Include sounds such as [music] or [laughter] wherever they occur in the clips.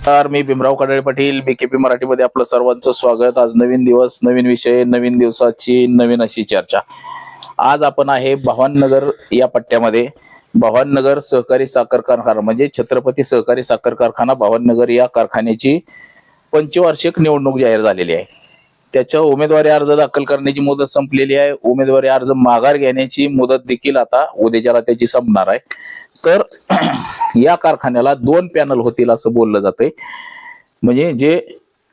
नमस्कार मी भीमराव कडाळे पाटील. बीकेपी मराठीमध्ये आपलं सर्वांचं स्वागत. आज नवीन दिवस नवीन विषय नवीन दिवसाची नवीन अशी चर्चा. आज आपण आहे भवाननगर या पट्ट्यामध्ये. भवाननगर सहकारी साखर कारखाना म्हणजे छत्रपती सहकारी साखर कारखाना भवाननगर या कारखान्याची पंचवार्षिक निवडणूक जाहीर झालेली आहे. त्याच्या उमेदवारी अर्ज दाखल करण्याची मुदत संपलेली आहे. उमेदवारी अर्ज माघार घेण्याची मुदत देखील आता उद्याच्याला त्याची संपणार आहे. तर [clears throat] या कारखान्याला दोन पॅनल होतील असं बोललं जातंय. म्हणजे जे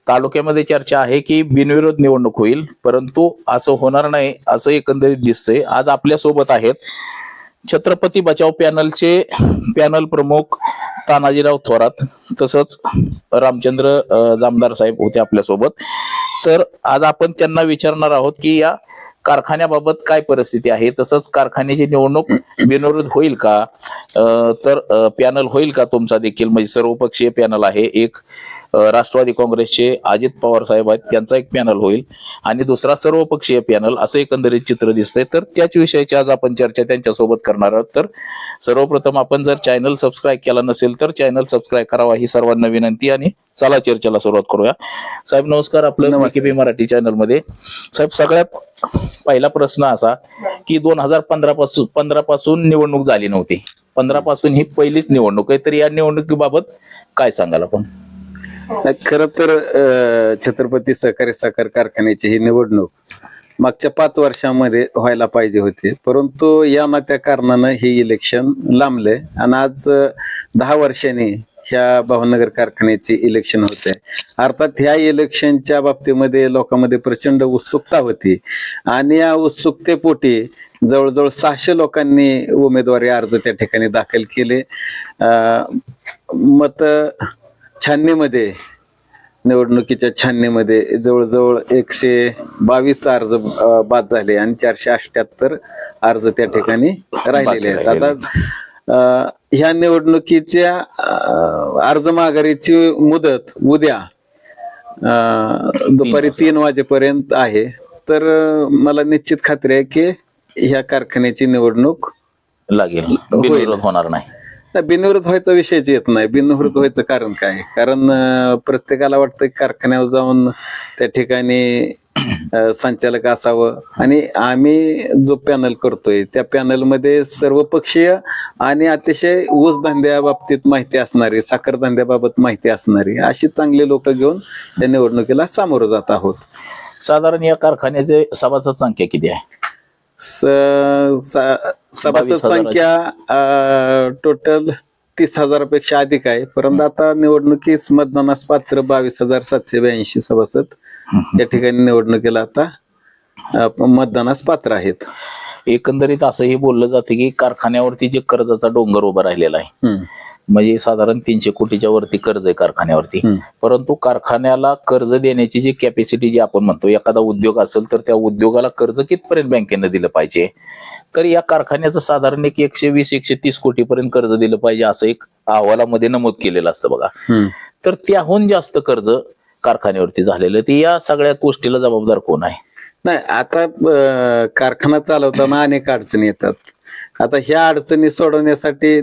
तालुक्यामध्ये चर्चा आहे की बिनविरोध निवडणूक होईल परंतु असं होणार नाही असं एकंदरीत दिसतंय. आज आपल्यासोबत आहेत छत्रपती बचाव पॅनलचे पॅनल प्रमुख तानाजीराव थोरात तसंच रामचंद्र जामदार साहेब होते आपल्यासोबत. तर आज आपण त्यांना विचारणार आहोत की या कारखान्याबाबत काय परिस्थिती आहे? तसंच कारखान्याची निवडणूक बिनविरोध होईल का? तर पॅनल होईल का तुमचा देखील? म्हणजे सर्वपक्षीय पॅनल आहे. एक राष्ट्रवादी काँग्रेसचे अजित पवार साहेब आहेत त्यांचा एक पॅनल होईल. आणि दुसरा सर्वपक्षीय पॅनल असं एकंदरीत चित्र दिसतंय. तर त्याच विषयाची आज आपण चर्चा त्यांच्यासोबत करणार आहोत. तर सर्वप्रथम आपण जर चॅनल सबस्क्राईब केला नसेल तर चॅनल सबस्क्राईब करावा ही सर्वांना विनंती. आणि चला चर्चेला सुरुवात करूया. साहेब नमस्कार आपलं. केपी मराठी चॅनलमध्ये साहेब सगळ्यात पहिला प्रश्न असा की दोन हजार पंधरा पासून पंधरा पासून निवडणूक झाली नव्हती. पंधरा पासून ही पहिलीच निवडणूक आहे. तर या निवडणुकीबाबत काय सांगाल आपण? खर तर छत्रपती सहकारी साखर कारखान्याची ही निवडणूक मागच्या पाच वर्षामध्ये व्हायला पाहिजे होती. परंतु या ना त्या कारणानं हे इलेक्शन लांबले आणि आज दहा वर्षांनी ह्या भावनगर कारखान्याचे इलेक्शन होते. अर्थात ह्या इलेक्शनच्या बाबतीमध्ये लोकांमध्ये प्रचंड उत्सुकता होती. आणि या उत्सुकतेपोटी जवळजवळ सहाशे लोकांनी उमेदवारी अर्ज त्या ठिकाणी दाखल केले. मत छाननीमध्ये निवडणुकीच्या छाननीमध्ये जवळजवळ एकशे बावीस अर्ज बाद झाले आणि चारशे अठ्याहत्तर अर्ज त्या ठिकाणी राहिलेले आहेत. आता ह्या निवडणुकीच्या अर्ज माघारीची मुदत उद्या दुपारी तीन वाजेपर्यंत आहे. तर मला निश्चित खात्री आहे की ह्या कारखान्याची निवडणूक लागेल. होणार नाही, बिनविरोध व्हायचा विषयच येत नाही. बिनविरोध व्हायचं कारण काय? कारण प्रत्येकाला वाटतं कारखान्यावर जाऊन त्या ठिकाणी संचालक असावं. आणि आम्ही जो पॅनल करतोय त्या पॅनलमध्ये सर्वपक्षीय आणि अतिशय ऊस धंद्याबाबतीत माहिती असणारी साखर धंद्याबाबत माहिती असणारी अशी चांगली लोक घेऊन या निवडणुकीला सामोरं जात आहोत. साधारण या कारखान्याचे सभासद संख्या किती आहे? सभासद. संख्या टोटल तीस हजारापेक्षा अधिक आहे. परंतु आता निवडणुकीस मतदानास पात्र बावीस हजार सातशे ब्याऐंशी सभासद. या ठिकाणी निवडणुकीला आता मतदानास पात्र आहेत. एकंदरीत असंही बोललं जातं की कारखान्यावरती जे कर्जाचा डोंगर उभा राहिलेला आहे. म्हणजे साधारण तीनशे कोटीच्या वरती कर्ज आहे कारखान्यावरती. परंतु कारखान्याला कर्ज देण्याची जी कॅपॅसिटी जी आपण म्हणतो एखादा उद्योग असेल तर त्या उद्योगाला कर्ज कितपर्यंत बँकेनं दिलं पाहिजे? तर या कारखान्याचं साधारण एक एकशे वीस एकशे तीस कोटीपर्यंत कर्ज दिलं पाहिजे असं एक अहवालामध्ये नमूद केलेलं असतं बघा. तर त्याहून जास्त कर्ज कारखान्यावरती झालेलं ते या सगळ्या गोष्टीला जबाबदार कोण आहे? नाही आता कारखाना चालवताना अनेक अडचणी येतात. आता ह्या अडचणी सोडवण्यासाठी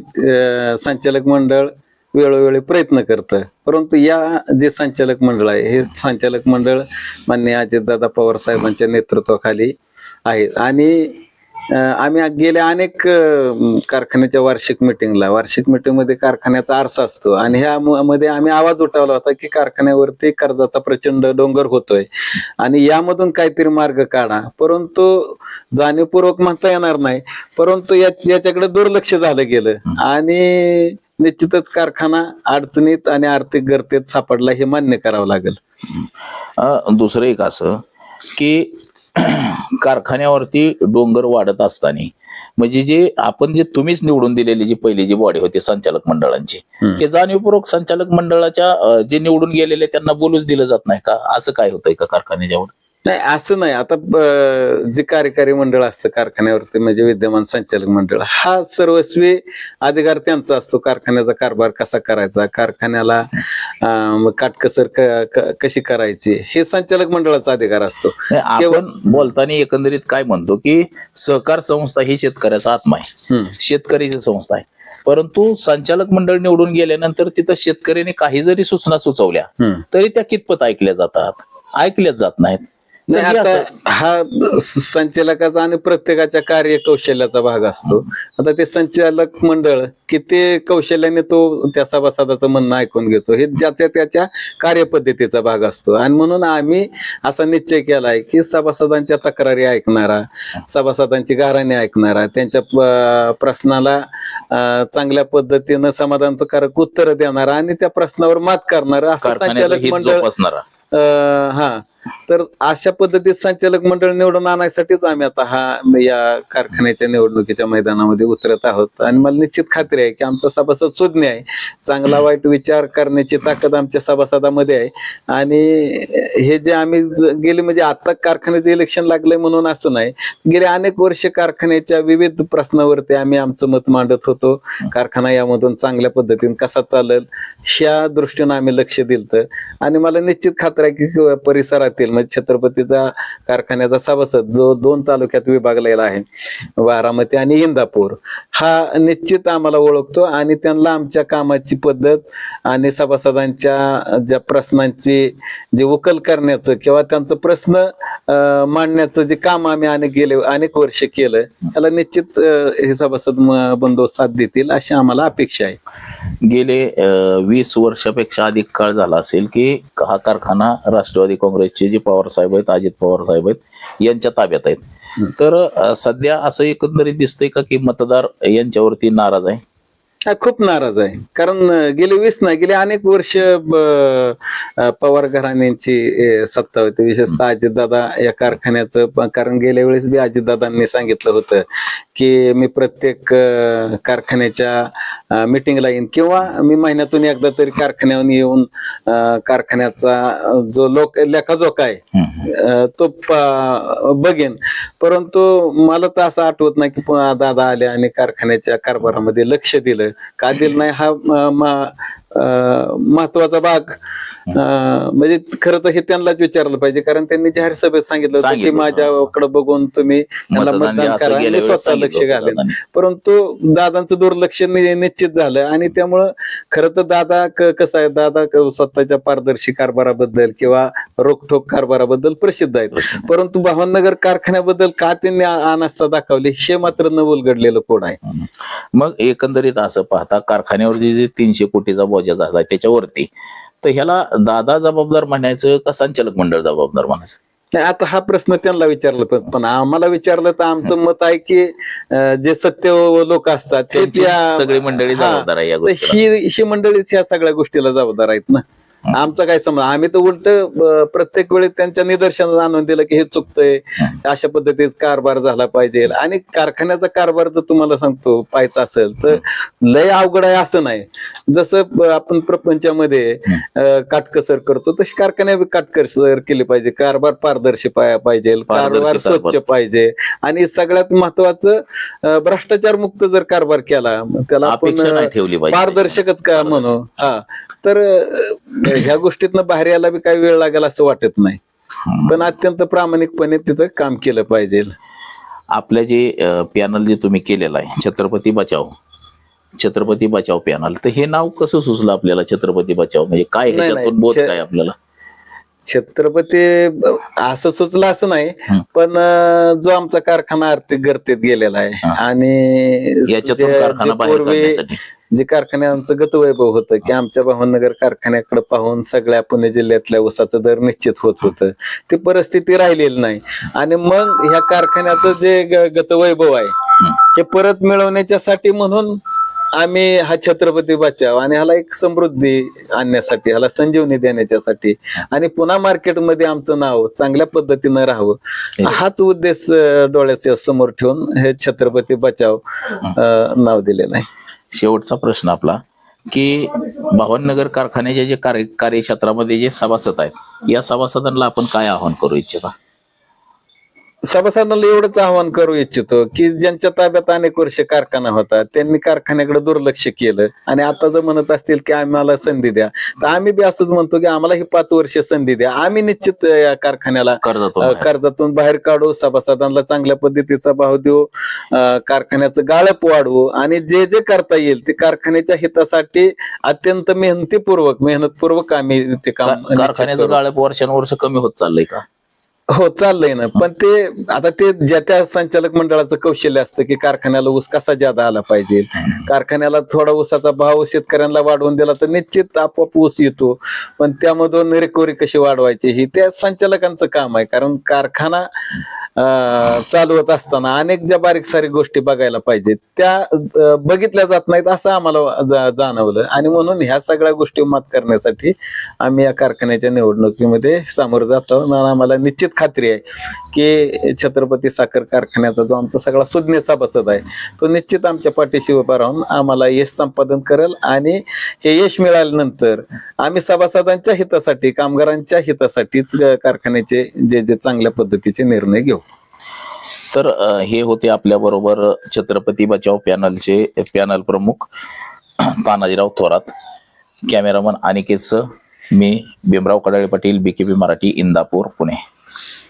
संचालक मंडळ वेळोवेळी प्रयत्न करतं. परंतु या जे संचालक मंडळ आहे हे संचालक मंडळ मान्य अजितदादा पवार साहेबांच्या नेतृत्वाखाली आहे आणि आम्ही गेल्या अनेक कारखान्याच्या वार्षिक मिटिंगला वार्षिक मिटिंगमध्ये कारखान्याचा आरसा असतो. आणि ह्या मध्ये आम्ही आवाज उठवला होता की कारखान्यावरती कर्जाचा प्रचंड डोंगर होतोय. आणि यामधून काहीतरी मार्ग काढा. परंतु जाणीवपूर्वक म्हणता येणार नाही. परंतु या- याच्याकडे दुर्लक्ष झालं गेलं. आणि निश्चितच कारखाना अडचणीत आणि आर्थिक गर्तेत सापडला हे मान्य करावं लागेल. दुसरं एक असं की कारखान्यावरती डोंगर वाढत असताना म्हणजे जे आपण जे तुम्हीच निवडून दिलेली जी पहिली जी बॉडी होती संचालक मंडळांची. ते जाणीवपूर्वक संचालक मंडळाच्या जे निवडून गेलेले त्यांना बोलूच दिलं जात नाही का असं काय होतंय का कारखान्याच्यावर नाही असं नाही. आता जे कार्यकारी मंडळ असतं कारखान्यावरती म्हणजे विद्यमान संचालक मंडळ हा सर्वस्वी अधिकार त्यांचा असतो. कारखान्याचा कारभार कसा करायचा? कारखान्याला काटकसर कशी करायची? हे संचालक मंडळाचा अधिकार असतो. आपण बोलताना एकंदरीत काय म्हणतो की सहकार संस्था ही शेतकऱ्याचा आत्मा आहे. शेतकरीची संस्था आहे. परंतु संचालक मंडळ निवडून गेल्यानंतर तिथं शेतकऱ्यांनी काही जरी सूचना सुचवल्या. तरी त्या कितपत ऐकल्या जातात? ऐकल्याच जात नाहीत. नाही हे आता हा संचालकाचा आणि प्रत्येकाच्या कार्यकौशल्याचा भाग असतो. आता ते संचालक मंडळ किती कौशल्याने तो त्या सभासदाचं म्हणणं ऐकून घेतो हे ज्याच्या त्याच्या कार्यपद्धतीचा भाग असतो. आणि म्हणून आम्ही असा निश्चय केलाय की सभासदांच्या तक्रारी ऐकणारा सभासदांची गाराणी ऐकणारा त्यांच्या प्रश्नाला चांगल्या पद्धतीनं समाधानकारक उत्तर देणारा आणि त्या प्रश्नावर मात करणारा असं संचालक मंडळ हा. तर अशा पद्धतीत संचालक मंडळ निवडून आणायसाठीच आम्ही आता हा या कारखान्याच्या निवडणुकीच्या मैदानामध्ये उतरत आहोत. आणि मला निश्चित खात्री आहे की आमचा सभासद सुज्ञ आहे. चांगला वाईट विचार करण्याची ताकद आमच्या सभासदामध्ये आहे. आणि हे जे आम्ही गेले म्हणजे आता कारखान्याचं इलेक्शन लागलंय म्हणून असं नाही. गेले अनेक वर्ष कारखान्याच्या विविध प्रश्नावरती आम्ही आमचं मत मांडत होतो. कारखाना यामधून चांगल्या पद्धतीने कसा चालेल ह्या दृष्टीनं आम्ही लक्ष दिलं आणि मला निश्चित खात्री आहे की परिसरात परिसरातील म्हणजे छत्रपतीचा कारखान्याचा सभासद जो दोन तालुक्यात विभागलेला आहे बारामती आणि इंदापूर हा निश्चित आम्हाला ओळखतो आणि त्यांना आमच्या कामाची पद्धत आणि सभासदांच्या ज्या प्रश्नांची जे उकल करण्याचं किंवा त्यांचं प्रश्न मांडण्याचं जे काम आम्ही अनेक गेले अनेक वर्ष केलं त्याला निश्चित हे सभासद बंदोबस्त बंधू साथ देतील अशी आम्हाला अपेक्षा आहे. गेले वीस वर्षापेक्षा अधिक काळ झाला असेल की हा कारखाना राष्ट्रवादी काँग्रेसचे जे पवार साहेब आहेत अजित पवार साहेब आहेत यांच्या ताब्यात आहेत. तर सध्या असं एकंदरीत दिसतंय का की मतदार यांच्यावरती नाराज आहे? खूप नाराज आहे. कारण गेले वीस नाही गेले अनेक वर्ष पवार घराण्यांची सत्ता होती. विशेषतः अजितदादा या कारखान्याचं कारण गेल्या वेळेस बी अजितदादांनी सांगितलं होतं की मी प्रत्येक कारखान्याच्या मिटिंगला येईन. किंवा मी महिन्यातून एकदा तरी कारखान्यावर येऊन कारखान्याचा जो लोक लेखाजोखा आहे तो बघेन. परंतु मला तर असं आठवत नाही की दादा आले आणि कारखान्याच्या कारभारामध्ये लक्ष दिलं. का दिलं नाही हा म- महत्त्वाचा भाग. म्हणजे खरं तर हे त्यांनाच विचारलं पाहिजे कारण त्यांनी जाहीर सभेत सांगितलं होतं की. माझ्याकडे बघून तुम्ही त्यांना मतदान करा आणि स्वतः लक्ष दादांनी. परंतु दादांचं दुर्लक्ष निश्चित झालं आणि त्यामुळं खरं तर दादा कसं आहे दादा स्वतःच्या पारदर्शी कारभाराबद्दल किंवा रोखठोक कारभाराबद्दल प्रसिद्ध आहेत. परंतु भावनगर कारखान्याबद्दल का त्यांनी अनास्था दाखवली हे मात्र न उलगडलेलं कोड आहे मग एकंदरीत असं पाहता कारखान्यावरती जे तीनशे कोटीचा बोजा झाला त्याच्यावरती. तर ह्याला दादा जबाबदार म्हणायचं का संचालक मंडळ जबाबदार म्हणायचं? नाही आता हा प्रश्न त्यांना विचारला पण पण आम्हाला विचारलं तर आमचं मत आहे की जे सत्य लोक असतात ते सगळी मंडळी. जबाबदार आहे ही ही मंडळीच ह्या सगळ्या गोष्टीला जबाबदार आहेत ना. आमचा काय समज आम्ही तर उलट प्रत्येक वेळी त्यांच्या निदर्शनात आणून दिलं की हे चुकतंय अशा पद्धतीत कारभार झाला पाहिजे. आणि कारखान्याचा कारभार जर तुम्हाला सांगतो पाहायचा असेल तर लय अवघड आहे असं नाही. जसं आपण प्रपंचामध्ये काटकसर करतो तशी कारखान्या काटकसर केली पाहिजे. कारभार पारदर्शी पाहिजे कारभार स्वच्छ. पाहिजे. आणि सगळ्यात महत्वाचं भ्रष्टाचार मुक्त जर कारभार केला त्याला आपण अपेक्षा नाही अं, ठेवली पाहिजे. पारदर्शकच का म्हणू? हा. तर ह्या गोष्टीतनं बाहेर यायला बी काही वेळ लागेल असं वाटत नाही. पण अत्यंत प्रामाणिकपणे तिथं काम केलं पाहिजे. आपल्या जे पॅनल जे तुम्ही केलेलं आहे छत्रपती बचाव छत्रपती बचाव पॅनल तर हे नाव कसं सुचलं आपल्याला छत्रपती बचाव? म्हणजे काय बोध काय आपल्याला? छत्रपती असं सुचलं असं नाही. पण जो आमचा कारखाना आर्थिक गर्तेत गेलेला आहे. आणि याच्यातून जे- कारखाना जे बाहेर पूर्वी काढण्यासाठी. जे कारखान्यांचं गतवैभव होतं की आमच्या भावनगर कारखान्याकडे पाहून सगळ्या पुणे जिल्ह्यातल्या ऊसाचा दर निश्चित होत होतं. ती परिस्थिती राहिलेली नाही. आणि मग ह्या कारखान्याचं जे ग- गतवैभव आहे ते परत मिळवण्याच्यासाठी म्हणून आम्ही हा छत्रपती बचाव आणि ह्याला एक समृद्धी आणण्यासाठी ह्याला संजीवनी देण्याच्यासाठी आणि पुन्हा मार्केटमध्ये आमचं नाव चांगल्या पद्धतीनं राहावं. हाच उद्देश डोळ्याच्या समोर ठेवून हे छत्रपती बचाव नाव दिलेलं आहे. शेवटचा प्रश्न आपला की भावनगर कारखान्याच्या जे कार्य कार्यक्षेत्रामध्ये जे सभासद आहेत या सभासदांना आपण काय आवाहन करू इच्छिता? सभासदांना एवढंच आवाहन करू इच्छितो की ज्यांच्या ताब्यात अनेक वर्ष कारखाना होता त्यांनी कारखान्याकडे दुर्लक्ष केलं आणि आता जर म्हणत असतील की आम्हाला संधी द्या तर आम्ही बी असंच म्हणतो की आम्हाला ही पाच वर्ष संधी द्या आम्ही निश्चित या कारखान्याला कर्जातून बाहेर. काढू सभासदांना चांगल्या पद्धतीचा भाव देऊ कारखान्याचं गाळप वाढवू आणि जे जे करता येईल ते कारखान्याच्या हितासाठी अत्यंत मेहनतीपूर्वक मेहनतपूर्वक आम्ही ते काम कारखान्याचं करू. गाळप वर्षानुवर्ष कमी होत चाललंय का हो चाललंय ना. पण ते आता ते ज्या त्या संचालक मंडळाचं कौशल्य असतं की कारखान्याला ऊस कसा जादा आला पाहिजे. कारखान्याला थोडा ऊसाचा भाव शेतकऱ्यांना वाढवून दिला तर निश्चित आपोआप ऊस येतो. पण त्यामधून रिकव्हरी कशी वाढवायची ही त्या संचालकांचं काम आहे. कारण कारखाना चालवत असताना अनेक ज्या बारीक सारीक गोष्टी बघायला पाहिजेत त्या बघितल्या जात नाहीत असं आम्हाला जाणवलं. आणि म्हणून ह्या सगळ्या गोष्टी मात करण्यासाठी आम्ही या कारखान्याच्या निवडणुकीमध्ये सामोरं जातो. आणि आम्हाला निश्चित खात्री आहे की छत्रपती साखर कारखान्याचा जो आमचा सगळा सुज्ञ सभासद आहे तो निश्चित आमच्या पाठीशी उभा राहून आम्हाला यश संपादन करेल आणि हे यश मिळाल्यानंतर आम्ही सभासदांच्या हितासाठी कामगारांच्या हितासाठीच कारखान्याचे जे जे चांगल्या पद्धतीचे निर्णय घेऊ. तर हे होते आपल्या बरोबर छत्रपती बचाव पॅनलचे पॅनल प्रमुख तानाजीराव थोरात कॅमेरामन अनिकेतचं मी भीमराव कडाळे पाटील बीकेपी मराठी इंदापूर पुणे. Yeah.